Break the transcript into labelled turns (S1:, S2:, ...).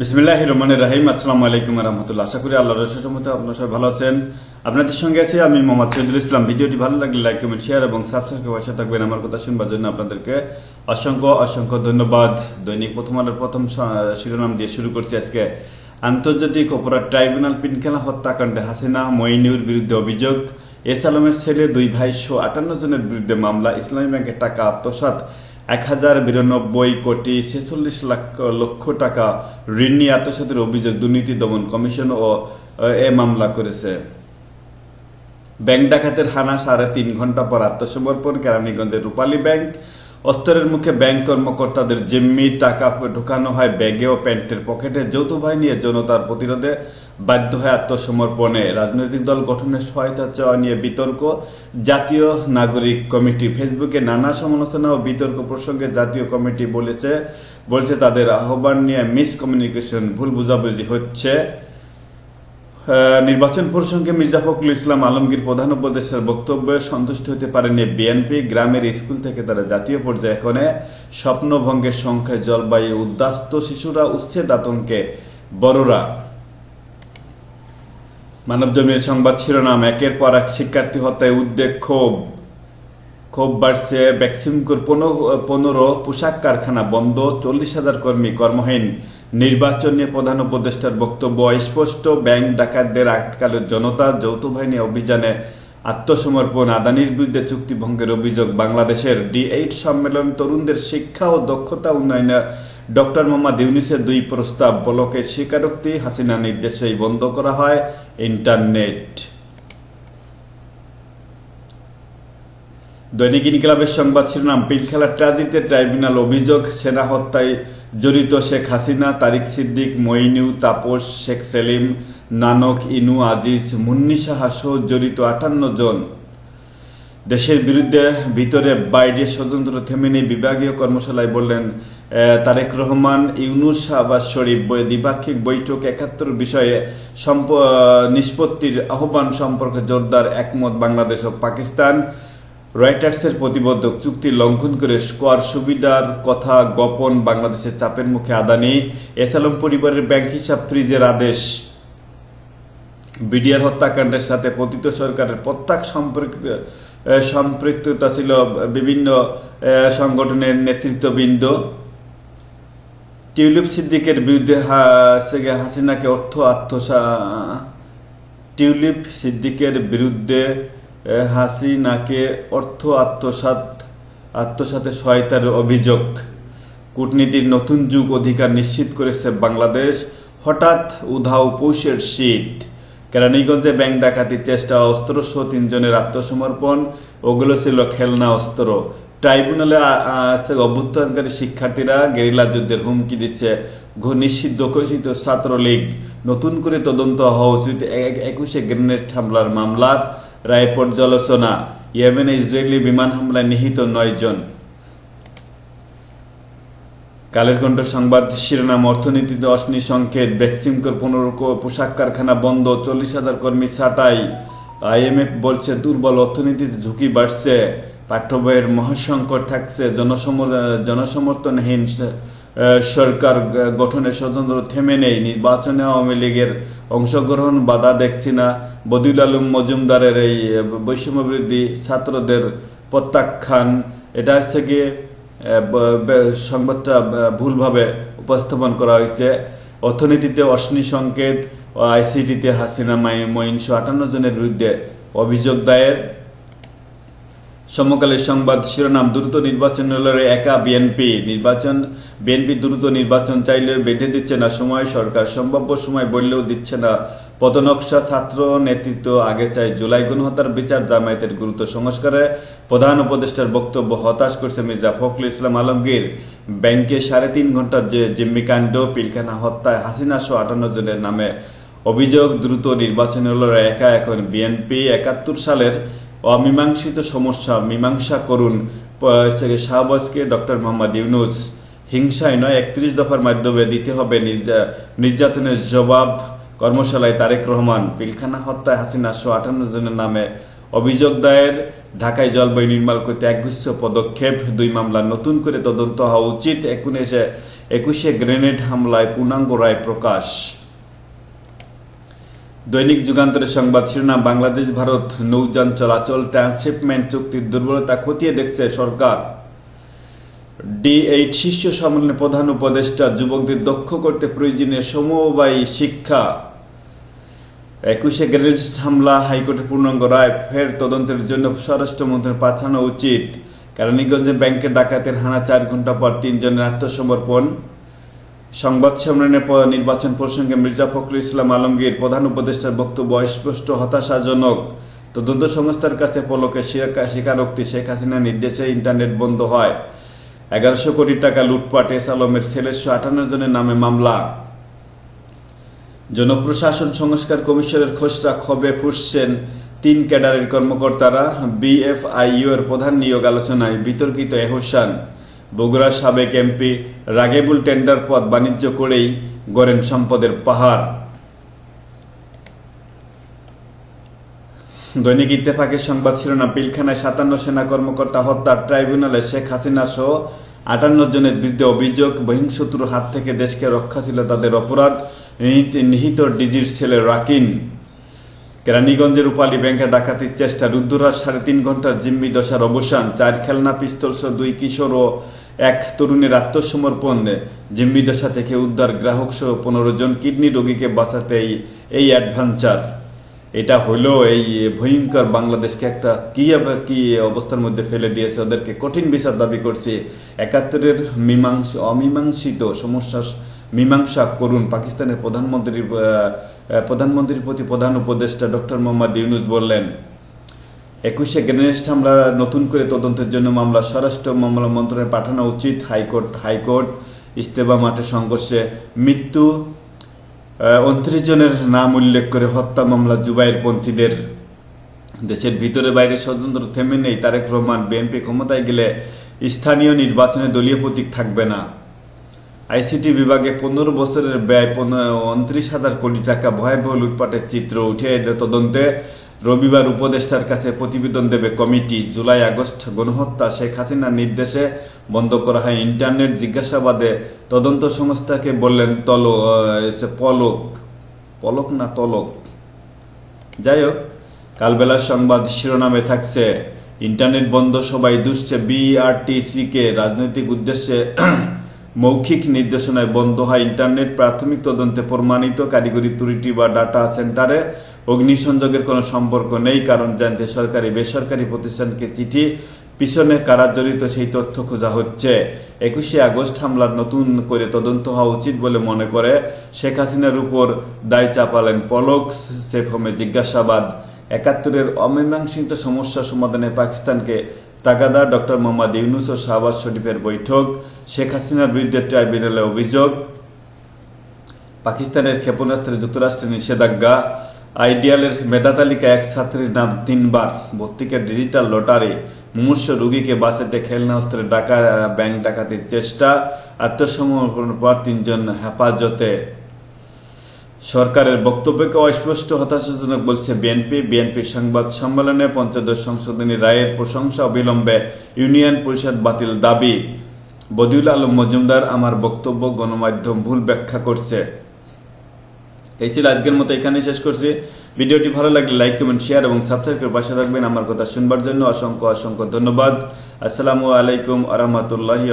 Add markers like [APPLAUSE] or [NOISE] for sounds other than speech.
S1: বিসমিল্লাহ রহমানের রাহিম আসসালামু আলাইকুম রহমতুল্লাহ আশা করি আল্লাহ রসের মতো আপনার সবাই ভালো আছেন। আপনাদের সঙ্গে আছি আমি মোহাম্মদ শহীদুল ইসলাম। ভিডিওটি ভালো লাগলে লাইক, কমেন্ট শেয়ার এবং সাবস্ক্রাইব করে থাকবেন। আমার কথা শুনবার জন্য আপনাদেরকে অসংখ্য অসংখ্য ধন্যবাদ। দৈনিক প্রথম আলোর প্রথম শিরোনাম দিয়ে শুরু করছি আজকে। আন্তর্জাতিক অপরাধ ট্রাইব্যুনাল পিনখেলা হত্যাকাণ্ডে হাসিনা, মইনুর বিরুদ্ধে অভিযোগ। এস আলমের ছেলে দুই ভাই সহ আটান্ন জনের বিরুদ্ধে মামলা। ইসলামী ব্যাংকের টাকা আত্মসাৎ। এক হাজার বিরানব্বই কোটি ছেচল্লিশ লাখ লক্ষ টাকা ঋণ নিয়ে আত্মসাতের অভিযোগ দুর্নীতি দমন কমিশন ও, এ মামলা করেছে। ব্যাংক ডাকাতের হানা সাড়ে তিন ঘণ্টা পর আত্মসমর্পণ, কেরানীগঞ্জের রূপালী ব্যাংক। অস্তরের মুখে ব্যাংক কর্মকর্তাদের জিম্মি, টাকা ঢোকানো হয় ব্যাগে ও প্যান্টের পকেটে। যৌথ বাহিনী জনতার প্রতিরোধে বাধ্য হয় আত্মসমর্পণে রাজনৈতিক দল গঠনের সহায়তা চাওয়া নিয়ে বিতর্ক। জাতীয় নাগরিক কমিটি ফেসবুকে নানা সমালোচনা ও বিতর্ক প্রসঙ্গে জাতীয় কমিটি বলেছে বলেছে তাদের আহ্বান নিয়ে মিসকমিউনিকেশন ভুল বুঝাবুঝি হচ্ছে। নির্বাচন প্রসঙ্গে মির্জা ফখরুল ইসলাম আলমগীর প্রধান উপদেশের বক্তব্যে সন্তুষ্ট হতে পারেনি বিএনপি। গ্রামের স্কুল থেকে তারা জাতীয় পর্যায়ে এখানে স্বপ্নভঙ্গের সংখ্যায় জলবায়ু উদ্বাস্ত শিশুরা, উচ্ছেদ আতঙ্কে বড়রা। মানবজমিনের সংবাদ শিরোনাম, একের পর এক শিক্ষার্থী হত্যায় উদ্বেগ ক্ষোভ। ক্ষোভ বাড়ছে ভ্যাকসিমকোর পনেরো পোশাক কারখানা বন্ধ, চল্লিশ হাজার কর্মী কর্মহীন। নির্বাচন নিয়ে প্রধান উপদেষ্টার বক্তব্য, স্পষ্ট, ব্যাংক ডাকাতদের আটকালের জনতা, যৌথ বাহিনী অভিযানে আত্মসমর্পণ, আদানির বিরুদ্ধে চুক্তি ভঙ্গের অভিযোগ বাংলাদেশের ডি এইট সম্মেলন, তরুণদের শিক্ষা ও দক্ষতা উন্নয়নে ডক্টর মোহাম্মদ ইউনিসের দুই প্রস্তাব বলকে স্বীকারোক্তি হাসিনা নির্দেশেই বন্ধ করা হয় ইন্টারনেট। দৈনিক ইনকিলাবের সংবাদ শিরোনাম পিলখেলার ট্রাজিতে ট্রাইব্যুনাল অভিযোগ, সেনা হত্যায় জড়িত শেখ হাসিনা, তারিক সিদ্দিক, মইনু, তাপস, শেখ সেলিম, নানক, ইনু, আজিজ, মুন্নি সাহা সহ জড়িত আটান্ন জন। দেশের বিরুদ্ধে ভিতরে বাইরে স্বতন্ত্র থেমে নেই বিভাগীয় কর্মশালায় বললেন তারেক রহমান, ইউনুস শাহবাজ শরীফ দ্বিপাক্ষিক বৈঠক একাত্তর বিষয়ে সম্প- নিষ্পত্তির আহ্বান সম্পর্কে জোরদার একমত বাংলাদেশ ও পাকিস্তান। রয়টার্সের প্রতিবদ্ধক চুক্তি লঙ্ঘন করে স্কোয়ার সুবিধার কথা গোপন বাংলাদেশের চাপের মুখে আদানি। এসালম পরিবারের ব্যাংক হিসাব ফ্রিজের আদেশ। বিডিআর হত্যাকাণ্ডের সাথে পতিত সরকারের প্রত্যাক সম্পর্কিত সম্পৃক্ততা ছিল বিভিন্ন সংগঠনের নেতৃত্ববৃন্দ। টিউলিপ সিদ্দিকের বিরুদ্ধে হাসিনাকে অর্থ আত্মসা, টিউলিপ সিদ্দিকের বিরুদ্ধে হাসিনাকে অর্থ আত্মসাৎ, আত্মসাতে সহায়তার অভিযোগ। কূটনীতির নতুন যুগ অধিকার নিশ্চিত করেছে বাংলাদেশ। হঠাৎ উধাও পৌষের শীত। কেরানীগঞ্জে ব্যাংক ডাকাতির চেষ্টা, অস্ত্রসহ তিনজনের আত্মসমর্পণ, ওগুলো ছিল খেলনা, অস্ত্র। ট্রাইব্যুনালে, আ- আছে অভ্যুত্থানকারী শিক্ষার্থীরা গেরিলা যুদ্ধের হুমকি দিচ্ছে। নিষিদ্ধ ঘোষিত ছাত্রলীগ। নতুন করে তদন্ত হওয়া উচিত। এক- একুশে গ্রেনেড হামলার মামলার রায় পর্যালোচনা। ইয়েমেনে ইসরায়েলি বিমান হামলায় নিহিত নয় জন। কালের কণ্ঠ সংবাদ শিরোনাম অর্থনীতিতে অশ্নি সংকেত ভ্যাকসিমকোর পনেরো পোশাক কারখানা বন্ধ চল্লিশ হাজার কর্মী ছাঁটাই। আইএমএফ বলছে দুর্বল অর্থনীতিতে ঝুঁকি বাড়ছে। পাঠ্য বইয়ের মহাসংকট থাকছে। জনসম জনসমর্থনহীন সরকার গঠনের স্বতন্ত্র থেমে নেই। নির্বাচনে আওয়ামী লীগের অংশগ্রহণ বাধা দেখছি না। বদিউল আলম মজুমদারের এই আহ, বৈষম্য বিরোধী ছাত্রদের প্রত্যাখ্যান। এটা হচ্ছে গিয়ে সংবাদটা ভুলভাবে উপস্থাপন করা হয়েছে। অর্থনীতিতে অশ্বিনী সংকেত আইসিটিতে হাসিনা মাইন মহিনশো আটান্ন জনের বিরুদ্ধে অভিযোগ দায়ের। সমকালের সংবাদ শিরোনাম, দ্রুত নির্বাচন লড়াই একা বিএনপি। নির্বাচন, বিএনপি দ্রুত নির্বাচন চাইলেও বেঁধে দিচ্ছে না সময় সরকার, সম্ভাব্য সময় বললেও দিচ্ছে না। পদনকশা ছাত্র নেতৃত্ব আগে চাই জুলাই গণহত্যার বিচার, জামায়াতের গুরুত্ব সংস্কারে প্রধান উপদেষ্টার বক্তব্য হতাশ করছে মির্জা ফখরুল ইসলাম আলমগীর। ব্যাংকে সাড়ে তিন ঘণ্টার যে জিম্মিকাণ্ড পিলখানা হত্যায় হাসিনা আটান্ন জনের নামে। অভিযোগ, দ্রুত নির্বাচন লড়াই একা এখন বিএনপি একাত্তর সালের অমীমাংসিত সমস্যা, মীমাংসা করুন। শাহবাজকে ডক্টর মোহাম্মদ ইউনুস, হিংসায় নয়, একত্রিশ দফার মাধ্যমে দিতে হবে নির্যা- নির্যাতনের জবাব কর্মশালায় তারেক রহমান। পিলখানা হত্যায় হাসিনা সহ আটান্ন জনের নামে অভিযোগ দায়ের। ঢাকায় জলবায়ু নির্মূল করতে একগুচ্ছ পদক্ষেপ। দুই মামলা নতুন করে তদন্ত হওয়া উচিত। একুশে একুশে গ্রেনেড হামলায় পূর্ণাঙ্গ রায় প্রকাশ। দৈনিক যুগান্তরের সংবাদ শিরোনাম, বাংলাদেশ, ভারত, নৌযান চলাচল, ট্রান্সশিপমেন্ট চুক্তির দুর্বলতা খতিয়ে দেখছে সরকার। ডি এইট শীর্ষ সম্মেলনের প্রধান উপদেষ্টা যুবকদের দক্ষ করতে প্রয়োজনীয় সমবায়ী শিক্ষা। একুশে গ্রেনেড হামলা, হাইকোর্টের পূর্ণাঙ্গ রায়, ফের তদন্তের জন্য স্বরাষ্ট্রমন্ত্রী পাঠানো উচিত। কেরানীগঞ্জে ব্যাংকের ডাকাতের হানা চার ঘণ্টা পর তিনজনের আত্মসমর্পণ। সংবাদ সম্মেলনের পর নির্বাচন প্রসঙ্গে মির্জা ফখরুল ইসলাম আলমগীর প্রধান উপদেষ্টার বক্তব্য স্পষ্ট হতাশাজনক। তদন্ত সংস্থার কাছে পলকে স্বীকারোক্তি, শেখ হাসিনার নির্দেশে ইন্টারনেট বন্ধ হয়। এগারোশো কোটি টাকা লুটপাট, এস আলমের ছেলেশো আটান্ন জনের নামে মামলা। জনপ্রশাসন সংস্কার কমিশনের খসড়া খবে ফুসছেন তিন ক্যাডারের কর্মকর্তারা। বিএফআইইউ এর প্রধান নিয়োগ আলোচনায় বিতর্কিত এহসান। বগুড়ার সাবেক এমপি রাগেবুল টেন্ডার পদ বাণিজ্য করেই গড়েন সম্পদের পাহাড়। দৈনিক ইত্তেফাকের সংবাদ শিরোনাম, পিলখানায় সাতান্ন সেনা কর্মকর্তা হত্যার ট্রাইব্যুনালে শেখ হাসিনা সহ আটান্ন জনের বিরুদ্ধে অভিযোগ, বহিংশত্রুর হাত থেকে দেশকে রক্ষা ছিল তাদের অপরাধ, নিহিত- ডিজির ছেলে রাকিন। কেরানীগঞ্জের উপালী ব্যাংকে ডাকাতির চেষ্টা রুদ্ররাজ সাড়ে তিন ঘণ্টার জিম্মি দশার অবসান, চার খেলনা, পিস্তল সহ দুই কিশোর ও এক তরুণের আত্মসমর্পণ জিম্মি দশা থেকে উদ্ধার গ্রাহক সহ পনেরো জন কিডনি রোগীকে বাঁচাতে এই অ্যাডভেঞ্চার। এটা হলো এই ভয়ঙ্কর বাংলাদেশকে একটা কি কি অবস্থার মধ্যে ফেলে দিয়েছে, ওদেরকে কঠিন বিচার দাবি করছে। একাত্তরের মীমাংস, অমীমাংসিত সমস্যা মীমাংসা করুন, পাকিস্তানের প্রধানমন্ত্রীর প্রধানমন্ত্রীর প্রতি প্রধান উপদেষ্টা ডক্টর মোহাম্মদ ইউনুস বললেন একুশে গ্রেনেড হামলা নতুন করে তদন্তের জন্য মামলা স্বরাষ্ট্র মামলা মন্ত্রণালয়ে পাঠানো উচিত হাইকোর্ট হাইকোর্ট ইস্তেফা মাঠে সংঘর্ষে মৃত্যু উনত্রিশ জনের নাম উল্লেখ করে হত্যা মামলা জুবাইর পন্থীদের দেশের ভিতরে বাইরে স্বতন্ত্র থেমে নেই তারেক রহমান, বিএনপি ক্ষমতায় গেলে স্থানীয় নির্বাচনে দলীয় প্রতীক থাকবে না। আইসিটি বিভাগে পনেরো বছরের ব্যয় পনেরো, উনত্রিশ হাজার কোটি টাকা ভয়াবহ লুটপাটের চিত্র উঠে তদন্তে। রবিবার উপদেষ্টার কাছে প্রতিবেদন দেবে কমিটি। জুলাই, আগস্ট গণহত্যা শেখ হাসিনার নির্দেশে বন্ধ করা হয় ইন্টারনেট জিজ্ঞাসাবাদে। তদন্ত সংস্থাকে বললেন তল পলক। পলক না তলক? যাই হোক, কালবেলার সংবাদ শিরোনামে থাকছে, ইন্টারনেট বন্ধ, সবাই দুষছে। বিআরটিসিকে রাজনৈতিক উদ্দেশ্যে [CLEARS THROAT] মৌখিক নির্দেশনায় বন্ধ হয় ইন্টারনেট। প্রাথমিক তদন্তে প্রমাণিত কারিগরি ত্রুটি বা ডাটা সেন্টারে অগ্নিসংযোগের কোনো সম্পর্ক নেই, কারণ জানতে সরকারি, বেসরকারি প্রতিষ্ঠানকে চিঠি পিছনে কারা জড়িত সেই তথ্য খোঁজা হচ্ছে। একুশে আগস্ট হামলার নতুন করে তদন্ত হওয়া উচিত বলে মনে করে শেখ হাসিনার উপর দায় চাপালেন পলক সেফ হোমে জিজ্ঞাসাবাদ। একাত্তরের অমীমাংসিত সমস্যা সমাধানে পাকিস্তানকে তাগাদা ডক্টর মোহাম্মদ ইউনুস ও শাহবাজ শরীফের বৈঠক, শেখ হাসিনার বিরুদ্ধে ট্রাইব্যুনালে অভিযোগ। পাকিস্তানের ক্ষেপণাস্ত্রে যুক্তরাষ্ট্রের নিষেধাজ্ঞা। আইডিয়ালের মেধা তালিকায় এক ছাত্রীর নাম তিনবার। ভর্তিকে ডিজিটাল লটারি, মুমূর্ষ রোগীকে বাসেতে খেলনা অস্ত্রে ডাকা, ব্যাংক ডাকাতির চেষ্টা, আত্মসমর্পণের পর তিনজন হেফাজতে। সরকারের বক্তব্যকে অস্পষ্ট, হতাশাজনক বলছে বিএনপি। বিএনপির সংবাদ সম্মেলনে পঞ্চদশ সংশোধনী রায়ের প্রশংসা অবিলম্বে ইউনিয়ন পরিষদ বাতিল দাবি। বদিউল আলম মজুমদার আমার বক্তব্য, গণমাধ্যম ভুল ব্যাখ্যা করছে। এই ছিল আজকের মতো এখানে শেষ করছি। ভিডিওটি ভালো লাগলে লাইক, কমেন্ট শেয়ার এবং সাবস্ক্রাইব করে পাশে থাকবেন। আমার কথা শুনবার জন্য অসংখ্য অসংখ্য ধন্যবাদ। আসসালামু আলাইকুম আরহামতুল্লাহি